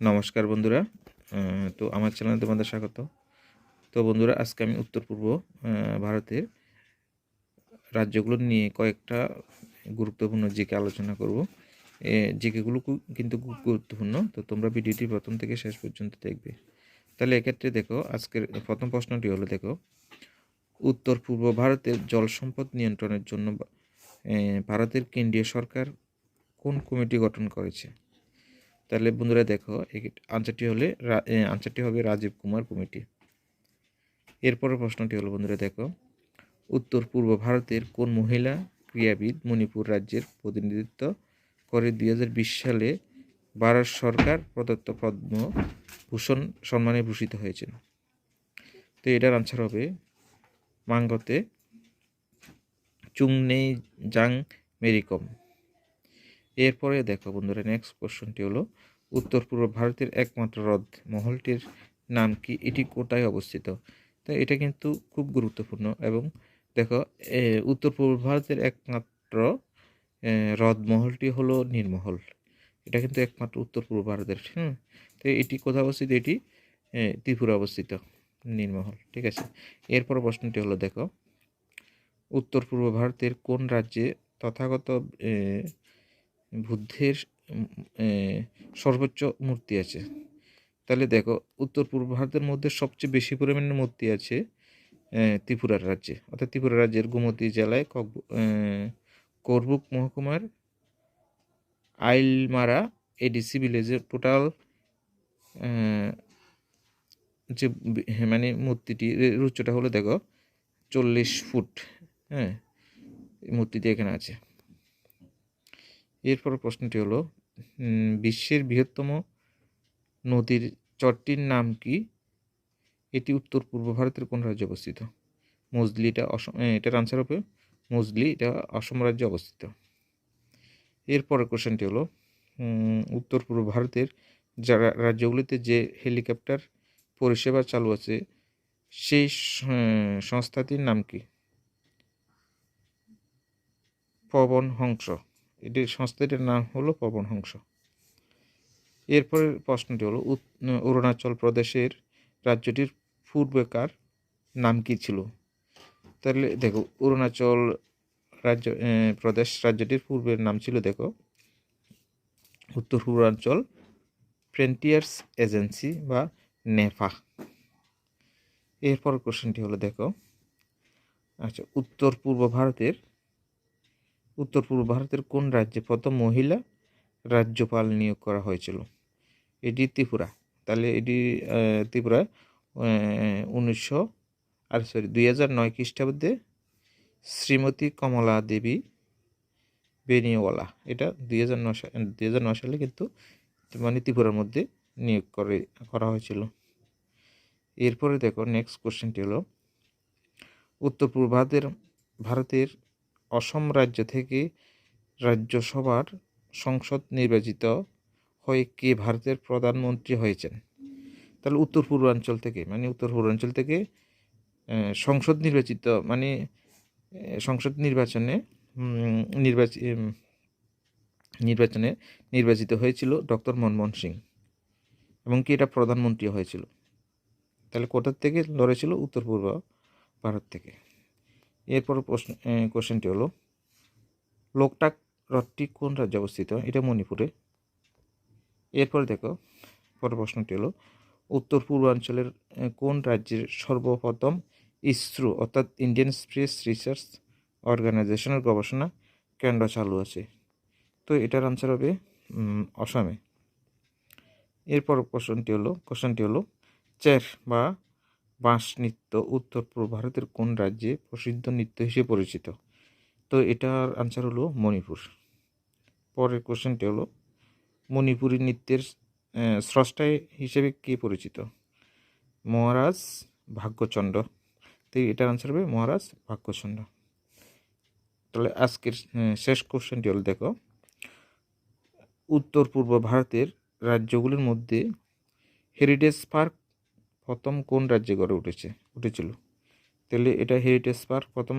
নমস্কার বন্ধুরা। তো আমার চ্যানেলে তোমাদের স্বাগত। তো বন্ধুরা, আজকে আমি উত্তর পূর্ব ভারতের রাজ্যগুলো নিয়ে কয়েকটা গুরুত্বপূর্ণ জিকে আলোচনা করব। জিকেগুলো কিন্তু খুব গুরুত্বপূর্ণ। তো তোমরা ভিডিওটি প্রথম থেকে শেষ পর্যন্ত দেখবে। তাহলে এক্ষেত্রে দেখো, আজকের প্রথম প্রশ্নটি হলো, দেখো, উত্তর পূর্ব ভারতের জল সম্পদ নিয়ন্ত্রণের জন্য ভারতের কেন্দ্রীয় সরকার কোন কমিটি গঠন করেছে? তাহলে বন্ধুরা দেখো আনসারটি হলে আনসারটি হবে রাজীব কুমার কমিটি। এরপরের প্রশ্নটি হলো বন্ধুরা দেখো, উত্তর পূর্ব ভারতের কোন মহিলা ক্রীড়াবিদ মণিপুর রাজ্যের প্রতিনিধিত্ব করে? দুই হাজার বিশ সালে ভারত সরকার প্রদত্ত পদ্মভূষণ সম্মানে ভূষিত হয়েছেন। তো এটার আনসার হবে মাঙ্গতে চুংনেই জাং মেরিকম। এরপরে দেখো বন্ধুরা নেক্সট কোশ্চেনটি হলো, উত্তর পূর্ব ভারতের একমাত্র হ্রদ মহলটির নাম কি? এটি কোটায় অবস্থিত? তো এটা কিন্তু খুব গুরুত্বপূর্ণ এবং দেখো উত্তর পূর্ব ভারতের একমাত্র হ্রদ মহলটি হলো নির্মহল। এটা কিন্তু একমাত্র উত্তর পূর্ব ভারতের হ্যাঁ তো এটি কোথায় অবস্থিত? এটি ত্রিপুরা অবস্থিত নির্মহল, ঠিক আছে? এরপর প্রশ্নটি হলো, দেখো, উত্তর পূর্ব ভারতের কোন রাজ্যে তথাগত বুদ্ধের সর্বোচ্চ মূর্তি আছে। তাহলে দেখো, উত্তর পূর্ব ভারতের মধ্যে সবচেয়ে বেশি পরিমাণে মূর্তি আছে ত্রিপুরার রাজ্যে। অর্থাৎ ত্রিপুরা রাজ্যের গোমতী জেলায় করবুক মহকুমার আইলমারা এডিসি ভিলেজের টোটাল যে মানে মূর্তিটি উচ্চটা হলো দেখো, চল্লিশ ফুট হ্যাঁ মূর্তিটি এখানে আছে। এরপর প্রশ্নটি হলো বিশ্বের বৃহত্তম নদীর চরটির নাম কি? এটি উত্তর পূর্ব ভারতের কোন রাজ্যে অবস্থিত? মজলি, এটা অসম এটার আনসার হবে মজলি, এটা অসম রাজ্যে অবস্থিত। এরপরের কোশ্চেনটি হলো উত্তর পূর্ব ভারতের যারা রাজ্যগুলিতে যে হেলিকপ্টার পরিষেবা চালু আছে, সেই সংস্থাটির নাম কি? পবন হংস। এটির সংস্থাটির নাম হলো পবন হংস এরপরের প্রশ্নটি হলো অরুণাচল প্রদেশের রাজ্যটির পূর্বেকার নাম কি ছিল? তাহলে দেখো, অরুণাচল রাজ্য প্রদেশ রাজ্যটির পূর্বের নাম ছিল, দেখো, উত্তর পূর্বাঞ্চল ফ্রেন্টিয়ার্স এজেন্সি বা নেফা এরপর কোশ্চেনটি হলো, দেখো আচ্ছা উত্তর পূর্ব ভারতের উত্তর পূর্ব ভারতের কোন রাজ্যে প্রথম মহিলা রাজ্যপাল নিয়োগ করা হয়েছিল? এটি ত্রিপুরা। তাহলে এটি ত্রিপুরা উনিশশো, আর সরি দুই হাজার নয় খ্রিস্টাব্দে শ্রীমতী কমলা দেবী বেনিওয়ালা, এটা দুই হাজার নয় দুই হাজার সালে কিন্তু মানে ত্রিপুরার মধ্যে নিয়োগ করে, করা হয়েছিল। এরপরে দেখো নেক্সট কোশ্চেনটি হলো, উত্তর পূর্ব ভারতের ভারতের অসম রাজ্য থেকে রাজ্যসভার সংসদ নির্বাচিত হয়ে কে ভারতের প্রধানমন্ত্রী হয়েছেন? তাহলে উত্তর পূর্বাঞ্চল থেকে মানে উত্তর পূর্বাঞ্চল থেকে সংসদ নির্বাচিত মানে সংসদ নির্বাচনে নির্বাচন নির্বাচনে নির্বাচিত হয়েছিল ডক্টর মনমোহন সিং। এবং কি এটা প্রধানমন্ত্রী হয়েছিল? তাহলে কোথার থেকে লড়েছিল উত্তর পূর্ব ভারত থেকে। এরপর প্রশ্ন কোশ্চেনটি হলো লোকটাক হ্রদটি কোন রাজ্যে অবস্থিত? এটা মণিপুরে। এরপর দেখো, পরের প্রশ্নটি হলো, উত্তর পূর্বাঞ্চলের কোন রাজ্যের সর্বপ্রথম ইসরো, অর্থাৎ ইন্ডিয়ান স্পেস রিসার্চ অর্গানাইজেশনের গবেষণা কেন্দ্র চালু আছে? তো এটার আনসার হবে অসমে। এরপর প্রশ্নটি হলো কোশ্চেনটি হলো চের বা বাঁশ নৃত্য উত্তর পূর্ব ভারতের কোন রাজ্যে প্রসিদ্ধ নৃত্য হিসেবে পরিচিত? তো এটার আনসার হলো মণিপুর। পরের কোশ্চেনটি হলো মণিপুরী নৃত্যের আহ, স্রষ্টা হিসেবে কে পরিচিত? মহারাজ ভাগ্যচন্দ্র। তো এটার আনসার হবে মহারাজ ভাগ্যচন্দ্র। তাহলে আজকের শেষ কোশ্চেনটি হলো দেখো উত্তর পূর্ব ভারতের রাজ্যগুলির মধ্যে হেরিটেজ পার্ক প্রথম কোন রাজ্যে গড়ে উঠেছে? উঠেছিল। তাহলে এটা হেরিটেজ পার্ক প্রথম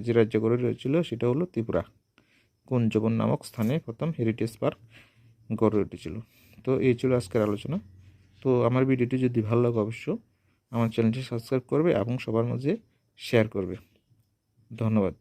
যে রাজ্য গড়ে উঠেছিল সেটা হলো ত্রিপুরা। কুঞ্জবন নামক স্থানে প্রথম হেরিটেজ পার্ক গড়ে উঠেছিল। তো এই ছিল আজকের আলোচনা। তো আমার ভিডিওটি যদি ভালো লাগে অবশ্য আমার চ্যানেলটি সাবস্ক্রাইব করবে এবং সবার মাঝে শেয়ার করবে। ধন্যবাদ।